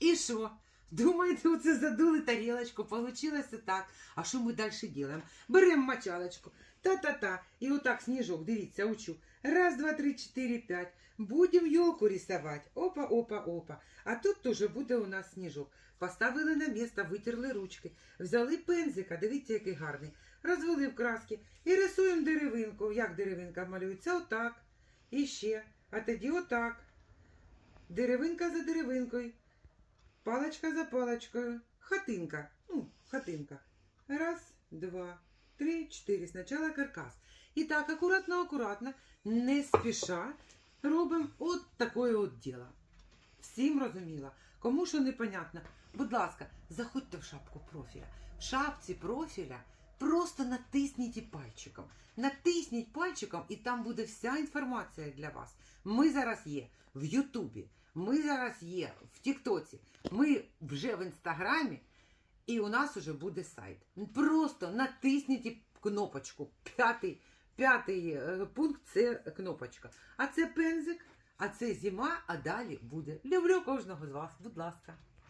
І що? Думаєте, оце задули тарілочку, получилося так. А що ми далі робимо? Беремо мочалочку, та-та-та, і отак сніжок, дивіться, учу. Раз, два, три, чотири, п'ять. Будемо йолку рисувати. Опа, опа, опа. А тут теж буде у нас сніжок. Поставили на місце, витерли ручки, взяли пензика, дивіться, який гарний. Розвели в краски і рисуємо деревинку. Як деревинка малюється? Отак. І ще. А тоді отак. Деревинка за деревинкою. Палочка за палочкою. Хатинка. Ну, хатинка. Раз, два, три, чотири. Спочатку каркас. І так, акуратно, акуратно, не спіша, робимо от таке от діло. Всім розуміло. Кому що непонятно, будь ласка, заходьте в шапку профіля. В шапці профіля просто натисніть пальчиком. Натисніть пальчиком, і там буде вся інформація для вас. Ми зараз є в Ютубі, ми зараз є в Тіктоці, ми вже в Інстаграмі, і у нас уже буде сайт. Просто натисніть кнопочку. П'ятий, п'ятий е, пункт це кнопочка. А це пензик, а це зима, а далі буде. Люблю кожного з вас, будь ласка.